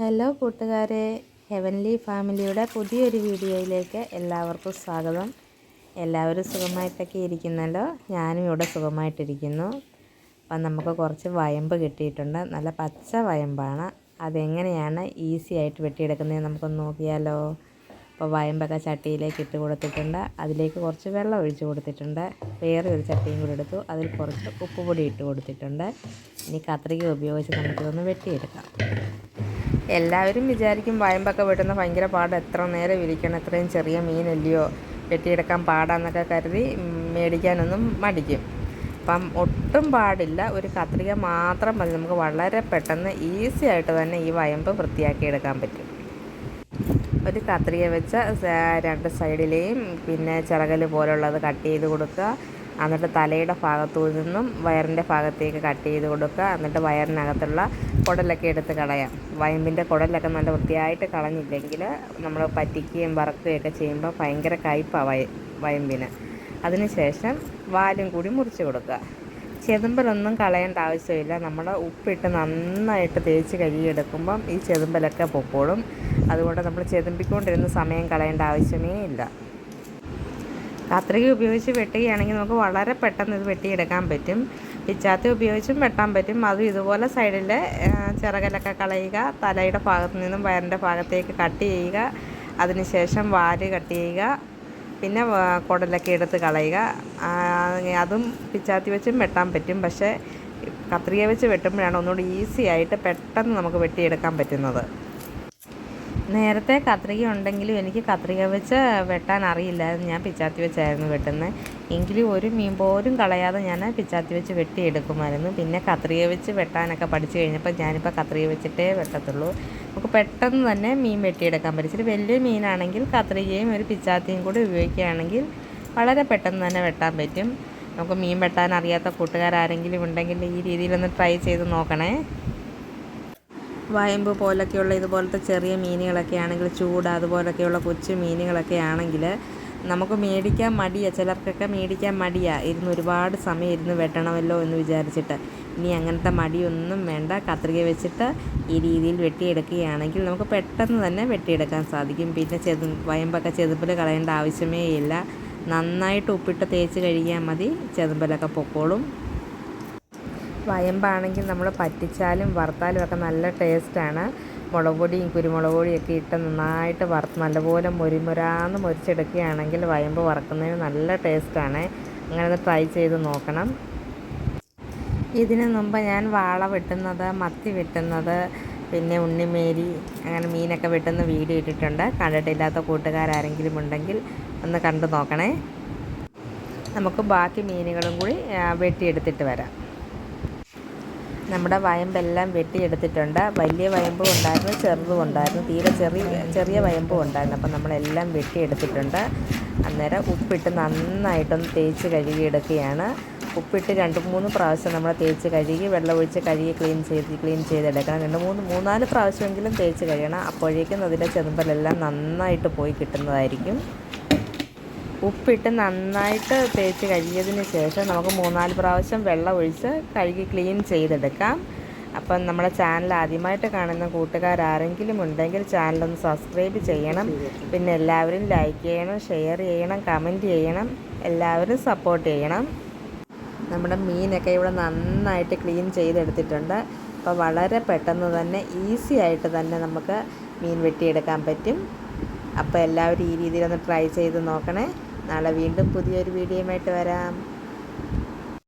Hello കൂട്ടുകാരെ heavenly ഫാമിലിയുടെ പുതിയൊരു വീഡിയോയിലേക്ക് എല്ലാവർക്കും സ്വാഗതം. എല്ലാവരും സുഖമായിട്ടൊക്കെ ഇരിക്കുന്നല്ലോ? ഞാനും ഇവിടെ സുഖമായിട്ടിരിക്കുന്നു. അപ്പം നമുക്ക് കുറച്ച് വയമ്പ് കിട്ടിയിട്ടുണ്ട്. നല്ല പച്ച വയമ്പാണ്. അതെങ്ങനെയാണ് ഈസി ആയിട്ട് വെട്ടിയെടുക്കുന്നത് നമുക്കൊന്ന് നോക്കിയാലോ? അപ്പോൾ വയമ്പൊക്കെ ചട്ടിയിലേക്ക് ഇട്ട് കൊടുത്തിട്ടുണ്ട്. അതിലേക്ക് കുറച്ച് വെള്ളം ഒഴിച്ച് കൊടുത്തിട്ടുണ്ട്. വേറെ ഒരു ചട്ടിയും കൂടി എടുത്തു. അതിൽ കുറച്ച് ഉപ്പുപൊടി ഇട്ട് കൊടുത്തിട്ടുണ്ട്. ഇനി കത്രിക ഉപയോഗിച്ച് നമുക്കിതൊന്ന് വെട്ടിയെടുക്കാം. എല്ലാവരും വിചാരിക്കും വയമ്പൊക്കെ വെട്ടുന്ന ഭയങ്കര പാട്. എത്ര നേരം ഇരിക്കണം? ഇത്രയും ചെറിയ മീനല്ലയോ? വെട്ടിയെടുക്കാൻ പാടാന്നൊക്കെ കരുതി മേടിക്കാനൊന്നും മടിക്കും. അപ്പം ഒട്ടും പാടില്ല. ഒരു കത്രിക മാത്രം മതി. നമുക്ക് വളരെ പെട്ടെന്ന് ഈസി ആയിട്ട് തന്നെ ഈ വയമ്പ് വൃത്തിയാക്കി എടുക്കാൻ പറ്റും. ഒരു കത്രിക വെച്ച രണ്ട് സൈഡിലെയും പിന്നെ ചിറകൽ പോലുള്ളത് കട്ട് ചെയ്ത് കൊടുക്കുക. എന്നിട്ട് തലയുടെ ഭാഗത്തു നിന്നും വയറിന്റെ ഭാഗത്തേക്ക് കട്ട് ചെയ്ത് കൊടുക്കുക. എന്നിട്ട് വയറിനകത്തുള്ള കുടലൊക്കെ എടുത്ത് കളയാം. വയമ്പിന്റെ കുടലൊക്കെ നല്ല വൃത്തിയായിട്ട് കളഞ്ഞില്ലെങ്കിൽ നമ്മൾ പറ്റിക്കുകയും വറക്കുകയൊക്കെ ചെയ്യുമ്പോൾ ഭയങ്കര കയ്പാണ് വയ വയമ്പിന്. അതിനുശേഷം വാലും കൂടി മുറിച്ച് കൊടുക്കുക. ചെതുമ്പലൊന്നും കളയേണ്ട ആവശ്യമില്ല. നമ്മൾ ഉപ്പിട്ട് നന്നായിട്ട് തേച്ച് കഴുകിയെടുക്കുമ്പം ഈ ചെതുമ്പലൊക്കെ പൊക്കോളും. അതുകൊണ്ട് നമ്മൾ ചെതുമ്പിക്കൊണ്ടിരുന്ന സമയം കളയേണ്ട ആവശ്യമേ ഇല്ല. കത്രിക ഉപയോഗിച്ച് വെട്ടുകയാണെങ്കിൽ നമുക്ക് വളരെ പെട്ടെന്ന് ഇത് വെട്ടിയെടുക്കാൻ പറ്റും. പിച്ചാത്തി ഉപയോഗിച്ചും വെട്ടാൻ പറ്റും. അതും ഇതുപോലെ സൈഡിൽ ചിറകലൊക്കെ കളയുക തലയുടെ ഭാഗത്ത് നിന്നും വയറിന്റെ ഭാഗത്തേക്ക് കട്ട് ചെയ്യുക അതിനുശേഷം വാൽ കട്ട് ചെയ്യുക പിന്നെ കുടലൊക്കെ എടുത്ത് കളയുക. അതും പിച്ചാത്തി വെച്ചും വെട്ടാൻ പറ്റും. പക്ഷേ കത്രിക വെച്ച് വെട്ടുമ്പോഴാണ് ഒന്നുകൂടി ഈസി ആയിട്ട് പെട്ടെന്ന് നമുക്ക് വെട്ടിയെടുക്കാൻ പറ്റുന്നത്. നേരത്തെ കത്രിക ഉണ്ടെങ്കിലും എനിക്ക് കത്രിക വെച്ച് വെട്ടാൻ അറിയില്ലായിരുന്നു. ഞാൻ പിച്ചാത്തി വെച്ചായിരുന്നു വെട്ടുന്നത്. എങ്കിലും ഒരു മീൻ പോലും കളയാതെ ഞാൻ പിച്ചാത്തി വെച്ച് വെട്ടിയെടുക്കുമായിരുന്നു. പിന്നെ കത്രിക വെച്ച് വെട്ടാനൊക്കെ പഠിച്ചു കഴിഞ്ഞപ്പോൾ ഞാനിപ്പോൾ കത്രിക വെച്ചിട്ടേ വെട്ടത്തുള്ളൂ. നമുക്ക് പെട്ടെന്ന് തന്നെ മീൻ വെട്ടിയെടുക്കാൻ പറ്റും. വലിയ മീനാണെങ്കിൽ കത്രികയും ഒരു പിച്ചാത്തിയും കൂടി ഉപയോഗിക്കുകയാണെങ്കിൽ വളരെ പെട്ടെന്ന് തന്നെ വെട്ടാൻ പറ്റും. നമുക്ക് മീൻ വെട്ടാൻ അറിയാത്ത കൂട്ടുകാരാരെങ്കിലും ഉണ്ടെങ്കിൽ ഈ രീതിയിലൊന്ന് ട്രൈ ചെയ്ത് നോക്കണേ. വയമ്പ് പോലൊക്കെയുള്ള ഇതുപോലത്തെ ചെറിയ മീനുകളൊക്കെ ആണെങ്കിൽ ചൂട് അതുപോലൊക്കെയുള്ള കൊച്ചു മീനുകളൊക്കെ ആണെങ്കിൽ നമുക്ക് മേടിക്കാൻ മടിയാണ് ചിലർക്കൊക്കെ മേടിക്കാൻ മടിയാണ് ഇരുന്ന് ഒരുപാട് സമയം ഇരുന്ന് വെട്ടണമല്ലോ എന്ന് വിചാരിച്ചിട്ട്. ഇനി അങ്ങനത്തെ മടിയൊന്നും വേണ്ട. കത്രിക വെച്ചിട്ട് ഈ രീതിയിൽ വെട്ടിയെടുക്കുകയാണെങ്കിൽ നമുക്ക് പെട്ടെന്ന് തന്നെ വെട്ടിയെടുക്കാൻ സാധിക്കും. പിന്നെ ചെതു വയമ്പൊക്കെ ചെതുമ്പിൽ കളയേണ്ട ആവശ്യമേ ഇല്ല. നന്നായിട്ട് ഉപ്പിട്ട് തേച്ച് കഴുകിയാൽ മതി. ചെതുമ്പലൊക്കെ പൊക്കോളും. വയമ്പാണെങ്കിൽ നമ്മൾ പറ്റിച്ചാലും വറുത്താലും ഒക്കെ നല്ല ടേസ്റ്റാണ്. മുളക് പൊടിയും കുരുമുളക് പൊടിയൊക്കെ ഇട്ട് നന്നായിട്ട് വറുത്ത് നല്ലപോലെ മുരിമുരാന്ന് മുരിച്ചെടുക്കുകയാണെങ്കിൽ വയമ്പ് വറക്കുന്നതിന് നല്ല ടേസ്റ്റാണ്. അങ്ങനെ ട്രൈ ചെയ്ത് നോക്കണം. ഇതിനു മുമ്പ് ഞാൻ വാള വെട്ടുന്നത് മത്തി വെട്ടുന്നത് പിന്നെ ഉണ്ണിമേരി അങ്ങനെ മീനൊക്കെ വെട്ടുന്ന വീഡിയോ ഇട്ടിട്ടുണ്ട്. കണ്ടിട്ടില്ലാത്ത കൂട്ടുകാരാരെങ്കിലും ഉണ്ടെങ്കിൽ ഒന്ന് കണ്ടു നോക്കണേ. നമുക്ക് ബാക്കി മീനുകളും കൂടി വെട്ടിയെടുത്തിട്ട് വരാം. നമ്മുടെ വയമ്പെല്ലാം വെട്ടിയെടുത്തിട്ടുണ്ട്. വലിയ വയമ്പും ഉണ്ടായിരുന്നു ചെറുതും ഉണ്ടായിരുന്നു തീരെ ചെറിയ ചെറിയ വയമ്പും ഉണ്ടായിരുന്നു അപ്പം നമ്മളെല്ലാം വെട്ടിയെടുത്തിട്ടുണ്ട്. അന്നേരം ഉപ്പിട്ട് നന്നായിട്ടൊന്ന് തേച്ച് കഴുകിയെടുക്കുകയാണ്. ഉപ്പിട്ട് രണ്ട് മൂന്ന് പ്രാവശ്യം നമ്മൾ തേച്ച് കഴുകി വെള്ളമൊഴിച്ച് കഴുകി ക്ലീൻ ചെയ്ത് ക്ലീൻ ചെയ്തെടുക്കണം. രണ്ട് മൂന്ന് മൂന്നാൽ പ്രാവശ്യമെങ്കിലും തേച്ച് കഴിയണം അപ്പോഴേക്കും അതിന്റെ ചെതുമ്പലെല്ലാം നന്നായിട്ട് പോയി കിട്ടുന്നതായിരിക്കും. ഉപ്പിട്ട് നന്നായിട്ട് തേച്ച് കഴുകിയതിന് ശേഷം നമുക്ക് മൂന്നാൽ പ്രാവശ്യം വെള്ളം ഒഴിച്ച് കഴുകി ക്ലീൻ ചെയ്തെടുക്കാം. അപ്പം നമ്മുടെ ചാനൽ ആദ്യമായിട്ട് കാണുന്ന കൂട്ടുകാരാരെങ്കിലും ഉണ്ടെങ്കിൽ ചാനലൊന്ന് സബ്സ്ക്രൈബ് ചെയ്യണം. പിന്നെ എല്ലാവരും ലൈക്ക് ചെയ്യണം ഷെയർ ചെയ്യണം കമന്റ് ചെയ്യണം. എല്ലാവരും സപ്പോർട്ട് ചെയ്യണം. നമ്മുടെ മീനൊക്കെ ഇവിടെ നന്നായിട്ട് ക്ലീൻ ചെയ്തെടുത്തിട്ടുണ്ട്. അപ്പോൾ വളരെ പെട്ടെന്ന് തന്നെ ഈസി ആയിട്ട് തന്നെ നമുക്ക് മീൻ വെട്ടിയെടുക്കാൻ പറ്റും. അപ്പോൾ എല്ലാവരും ഈ രീതിയിലൊന്ന് ട്രൈ ചെയ്ത് നോക്കണേ. നാളെ വീണ്ടും പുതിയൊരു വീഡിയോയുമായിട്ട് വരാം.